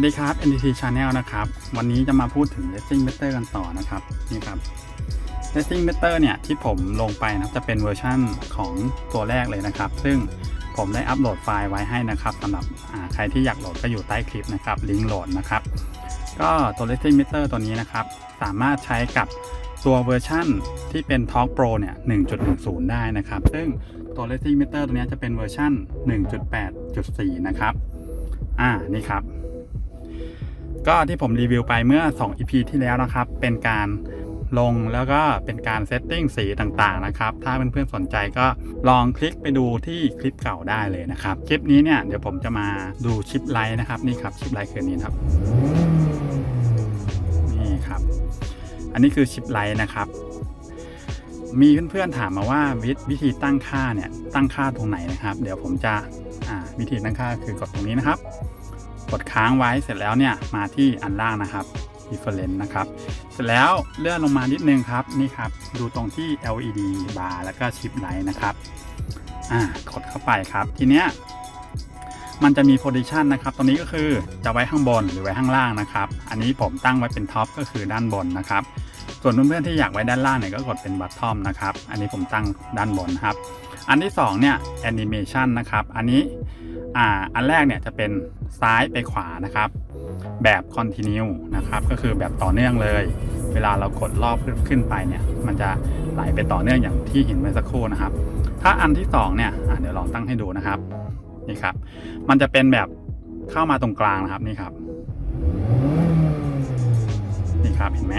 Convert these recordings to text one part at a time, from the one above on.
วัสดีครับ NTT Channel นะครับ วันนี้จะมาพูดถึง Racing Meter กันต่อนะครับนี่ครับ Racing Meter เนี่ยที่ผมลงไปนะครับจะเป็นเวอร์ชั่นของตัวแรกเลยนะครับ ซึ่งผมได้อัปโหลดไฟล์ไว้ให้นะครับสำหรับใครที่อยากโหลดก็อยู่ใต้คลิปนะครับลิงก์โหลดนะครับ ก็ตัว Racing Meter ตัวนี้นะครับ สามารถใช้กับตัวเวอร์ชั่นที่เป็น Talk Pro เนี่ย 1.10 ได้นะครับ ซึ่งตัว Racing Meter ตัวนี้จะเป็นเวอร์ชั่น 1.8.4 นะครับ อ่า นี่ครับ ก็ที่ผมรีวิวไปเมื่อ 2 EP ที่แล้วนะครับ เป็นการลงแล้วก็เป็นการเซตติ้งสีต่างๆนะครับ ถ้าเพื่อนๆสนใจก็ลองคลิกไปดูที่คลิปเก่าได้เลยนะครับ คลิปนี้เนี่ยเดี๋ยวผมจะมาดูชิปไลท์นะครับนี่ครับชิปไลท์คือนนี้ครับ นี่ครับ อันนี้คือชิปไลท์นะครับ มีเพื่อนๆถามมาว่าวิวธีตั้งค่าเนี่ยตั้งค่าตรงไหนนะครับ เดี๋ยวผมจะวิธีตั้งค่าคือกดตรงนี้นะครับ กดค้างไว้เสร็จแล้วเนี่ยมาที่อันล่างนะครับ reference นะครับ เสร็จแล้วเลื่อนลงมานิดนึงครับนี่ครับดูตรงที่ LED bar แล้วก็ชิปไลท์นะครับอ่ากดเข้าไปครับ ทีเนี้ยมันจะมี position นะครับ ตรงนี้ก็คือจะไว้ข้างบนหรือไว้ข้างล่างนะครับ อันนี้ผมตั้งไว้เป็นท็อปก็คือด้านบนนะครับ ส่วนเพื่อนๆที่อยากไว้ด้านล่างเนี่ยก็กดเป็น bottom นะครับ อันนี้ผมตั้งด้านบนครับ อันที่สองเนี่ย animation นะครับ อันนี้ อ่าอันแรกเนี่ยจะเป็นซ้ายไปขวานะครับ แบบ continue นะครับก็คือแบบต่อเนื่องเลย เวลาเรากดรอบขึ้นไปเนี่ยมันจะไหลไปต่อเนื่องอย่างที่เห็นเมื่อสักครู่นะครับ ถ้าอันที่สองเนี่ยเดี๋ยวลองตั้งให้ดูนะครับนี่ครับ มันจะเป็นแบบเข้ามาตรงกลางนะครับนี่ครับนี่ครับเห็นไหม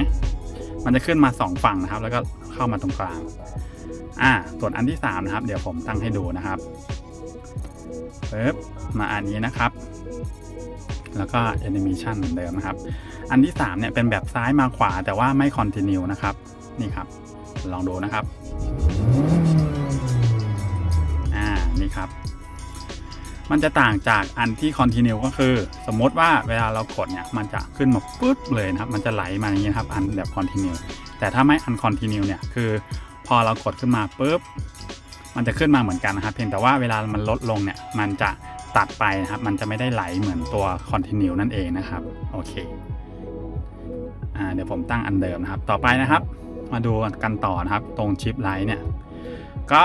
มันจะขึ้นมาสองฝั่งนะครับ แล้วก็เข้ามาตรงกลางอ่าส่วนอันที่สามนะครับเดี๋ยวผมตั้งให้ดูนะครับ ปึ๊บมาอันนี้นะครับ แล้วก็ animation เหมือนเดิมนะครับ อันที่3เนี่ยเป็นแบบซ้ายมาขวาแต่ว่าไม่ continue นะครับ นี่ครับ ลองดูนะครับ อ่า นี่ครับ มันจะต่างจากอันที่ continue ก็คือ สมมติว่าเวลาเรากดเนี่ย มันจะขึ้นมาปึ๊บเลยนะครับ มันจะไหลมาอย่างนี้นครับ อันแบบ continue แต่ถ้าไม่ uncontinue เนี่ย คือ พอเรากดขึ้นมาปุ๊บ มันจะขึ้นมาเหมือนกันนะครับ เพียงแต่ว่าเวลามันลดลงเนี่ย มันจะตัดไปนะครับ มันจะไม่ได้ไหลเหมือนตัว continue นั่นเองนะครับ โอเค อ่า เดี๋ยวผมตั้งอันเดิมนะครับ ต่อไปนะครับ มาดูกันต่อนะครับ ตรงชิปไลท์เนี่ย ก็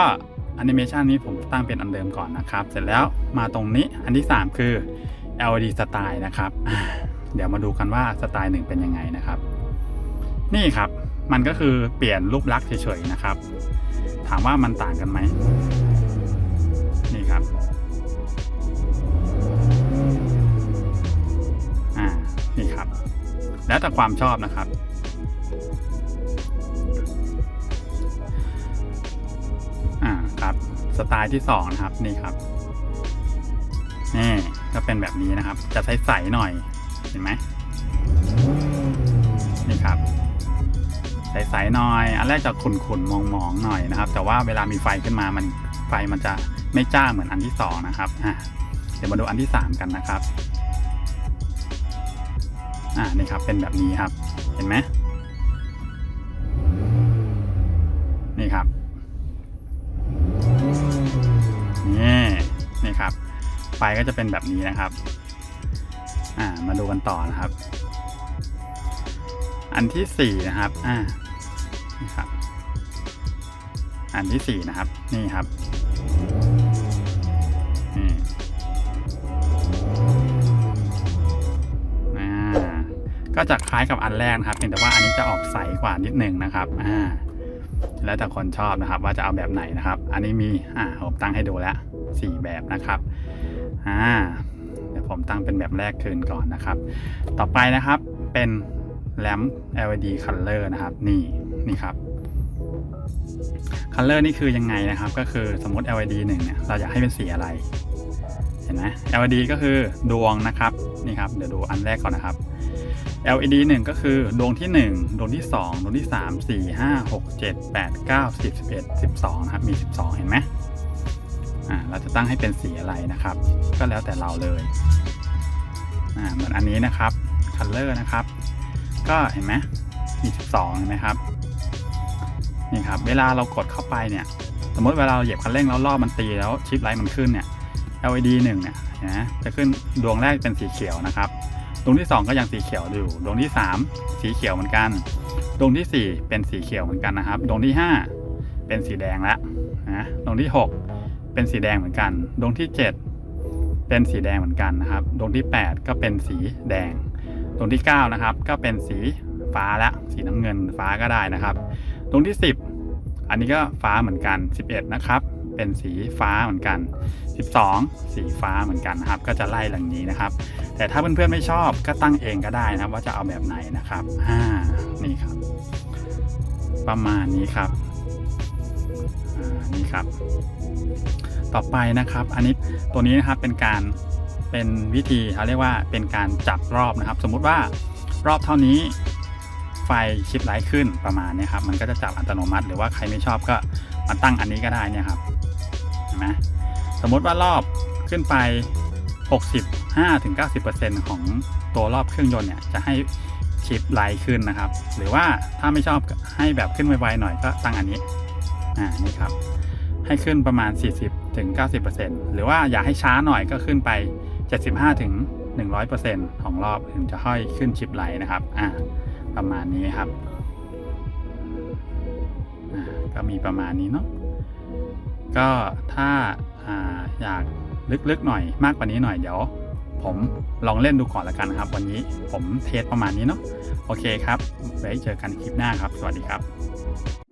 แอนิเมชันนี้ผมตั้งเป็นอันเดิมก่อนนะครับ เสร็จแล้วมาตรงนี้ อันที่ 3 คือ LED สไตล์นะครับ เดี๋ยวมาดูกันว่าสไตล์หนึ่งเป็นยังไงนะครับ นี่ครับ มันก็คือเปลี่ยนรูปลักษณ์เฉยๆนะครับ ถามว่ามันต่างกันไหมนี่ครับอ่านี่ครับ แล้วแต่ความชอบนะครับ อ่าครับสไตล์ที่สองนะครับนี่ครับนี่ก็เป็นแบบนี้นะครับ จะใสๆหน่อยเห็นไหมนี่ครับ ใสๆหน่อย อันแรกจะขุ่นๆมองๆหน่อยนะครับ แต่ว่าเวลามีไฟขึ้นมามันไฟมันจะไม่จ้าเหมือนอันที่สองนะครับอ่าเดี๋ยวมาดูอันที่สามกันนะครับอ่านี่ครับเป็นแบบนี้ครับ เห็นไหมนี่ครับนี่นี่ครับ ไฟก็จะเป็นแบบนี้นะครับ อ่ามาดูกันต่อนะครับ อันที่สี่นะครับ อ่า อันที่สี่นะครับ นี่ครับนี่อ่าก็จะคล้ายกับอันแรกนะครับเพียงแต่ว่าอันนี้จะออกใสกว่านิดหนึ่งนะครับอ่าแล้วแต่คนชอบนะครับ ว่าจะเอาแบบไหนนะครับ อันนี้มีอ่าผมตั้งให้ดูแล้วสี่แบบนะครับอ่าเดี๋ยวผมตั้งเป็นแบบแรกคืนก่อนนะครับ ต่อไปนะครับเป็นแลม LED color นะครับ นี่นี่ครับ color นี่คือยังไงนะครับ ก็คือสมมติ LED หนึ่งเนี่ยเราอยากให้เป็นสีอะไรเห็นไหม LED ก็คือดวงนะครับนี่ครับเดี๋ยวดูอันแรกก่อนนะครับ LED 1 ก็คือดวงที่ 1 ดวงที่ 2 ดวงที่ 3 4 5 6 7 8 9 10 11 12นะครับมี 12 เห็นไหมอ่าเราจะตั้งให้เป็นสีอะไรนะครับ ก็แล้วแต่เราเลยอ่าเหมือนอันนี้นะครับ color นะครับ ก็เห็นไหมมี 12 เห็นไหมครับ นี่ครับเวลาเรากดเข้าไปเนี่ยสมมติเวลาเราเหยียบคันเร่งแล้วรอบมันตีแล้วชิปไลท์มันขึ้นเนี่ย LED 1เนี่ยนะจะขึ้นดวงแรกเป็นสีเขียวนะครับดวงที่สองก็ยังสีเขียวอยู่ดวงที่สามสีเขียวเหมือนกันดวงที่สี่เป็นสีเขียวเหมือนกันนะครับดวงที่ห้าเป็นสีแดงแล้วนะดวงที่หกเป็นสีแดงเหมือนกันดวงที่เจ็ดเป็นสีแดงเหมือนกันนะครับดวงที่แปดก็เป็นสีแดงดวงที่เก้านะครับ ก็เป็นสีฟ้าและสีน้ำเงินฟ้าก็ได้นะครับ ดวงที่สิบอันนี้ก็ฟ้าเหมือนกัน 11 นะครับ เป็นสีฟ้าเหมือนกัน 12 สีฟ้าเหมือนกันครับ ก็จะไล่หลังนี้นะครับ แต่ถ้าเพื่อนๆไม่ชอบก็ตั้งเองก็ได้นะครับว่าจะเอาแบบไหนนะครับอ่านี่ครับ ประมาณนี้ครับอ่านี่ครับ ต่อไปนะครับ อันนี้ตัวนี้นะครับเป็นการเป็นวิธีเขาเรียกว่าเป็นการจับรอบนะครับ สมมุติว่ารอบเท่านี้ ไฟชิปไลท์ขึ้นประมาณเนี้ครับมันก็จะจับอัตโนมัติ หรือว่าใครไม่ชอบก็มาตั้งอันนี้ก็ได้เนี่ยครับเห็นไหมสมมติว่ารอบขึ้นไป 65-90%ของตัวรอบเครื่องยนต์เนี่ยจะให้ชิปไลท์ขึ้นนะครับ หรือว่าถ้าไม่ชอบให้แบบขึ้นไวๆหน่อยก็ตั้งอันนี้อ่านี่ครับให้ขึ้นประมาณ 40ถึง90%หรือว่าอยากให้ช้าหน่อยก็ขึ้นไป 75ถึง100%ของรอบถึงจะค่อยขึ้นชิปไลท์นะครับอ่า ประมาณนี้ครับ ก็มีประมาณนี้เนาะ ก็ถ้าอาอยากลึกๆหน่อยมากกว่านี้หน่อยเดี๋ยวผมลองเล่นดูก่อนละกันนะครับ วันนี้ผมเทสประมาณนี้เนาะโอเคครับไว้เจอกันคลิปหน้าครับ สวัสดีครับ